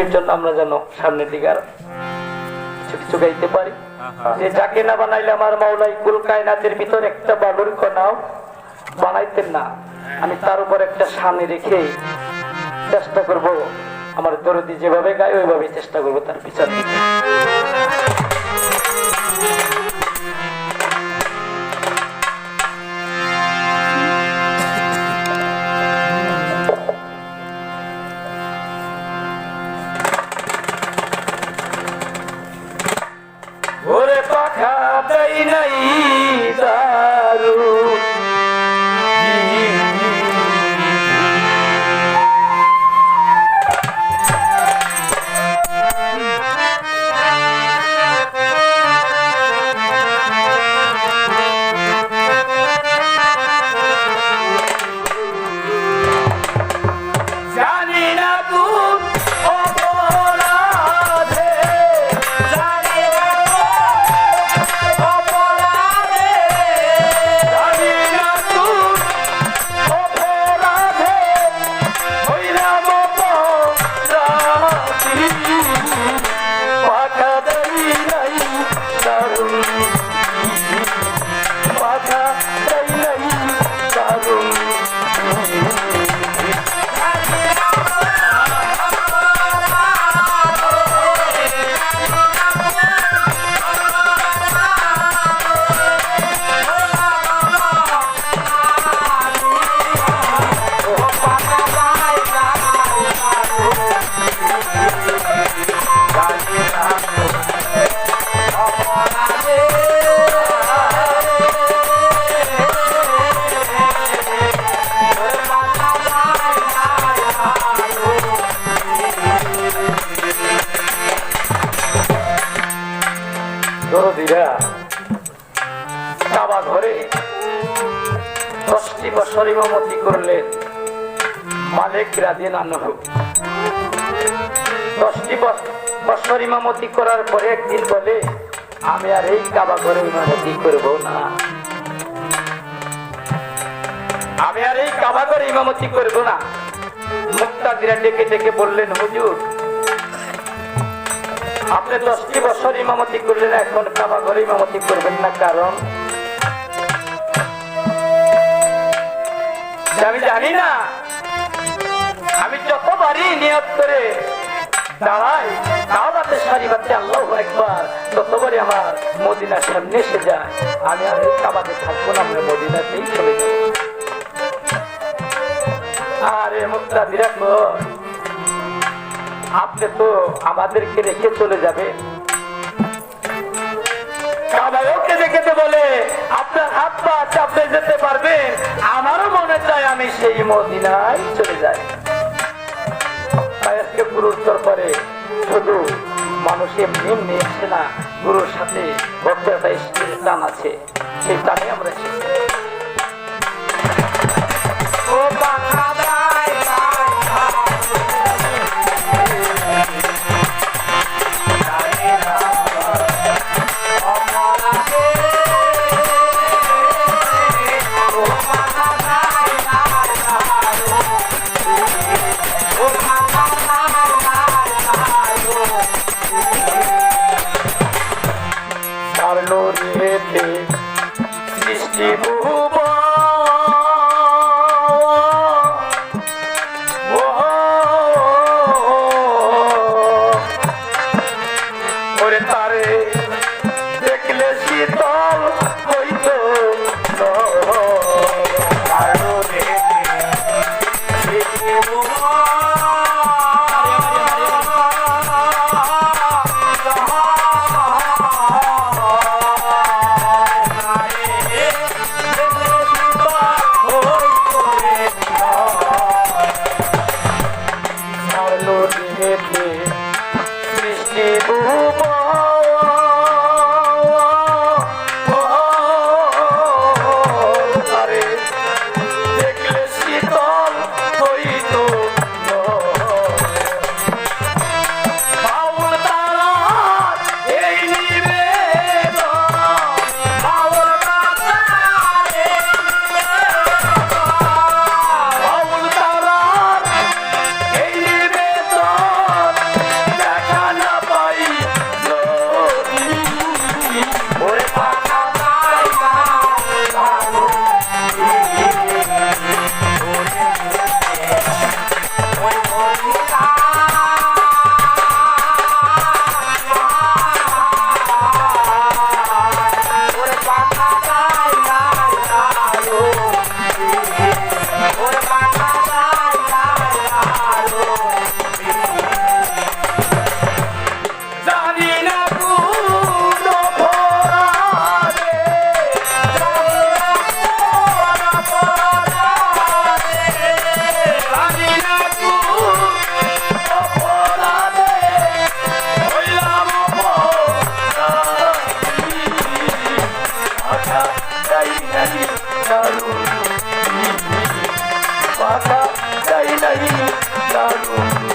এর জন্য আমরা যেন সামনের দিকে আর কিছু কিছু গাইতে পারি। যে যাকে না বানাইলে আমার মাওলাই কুল কায়নাতের ভিতর একটা বালুর কণাও বানাইতেন না। আমি তার উপর একটা সামনে রেখে চেষ্টা করব আমার দরদি যেভাবে গায় ওইভাবে চেষ্টা করব তার পিছন দরদিরা কাবা ঘরে দশটি বছর ইমামতি করলেন মালিক রাদিন আনহু। দশটি বছ- বছর ইমামতি করার পরে একদিন বলে, আমি আর এই কাবা ঘরে ইমামতি করব না। আমি আর এই কাবা ঘরে ইমামতি করব না। মুক্তাদিরা ডেকে ডেকে বললেন, হুজুর আপনি দশটি বছর ইমামতি করলেন, এখন কাবা ঘরে ইমামতি করবেন না, কারণ? আমি জানি না, আমি যতবারই নিয়ত করে দাঁড়াই একবার আমি থাকব না আরে মুক্তা বিরাট আপনি তো আমাদেরকে রেখে চলে চাপড়ে যেতে আমারও মনে আমি সেই চলে যাই। শুধু আসে না, গুরুর সাথে টান আছে। সেই টানে আমরা কারণ দারুণ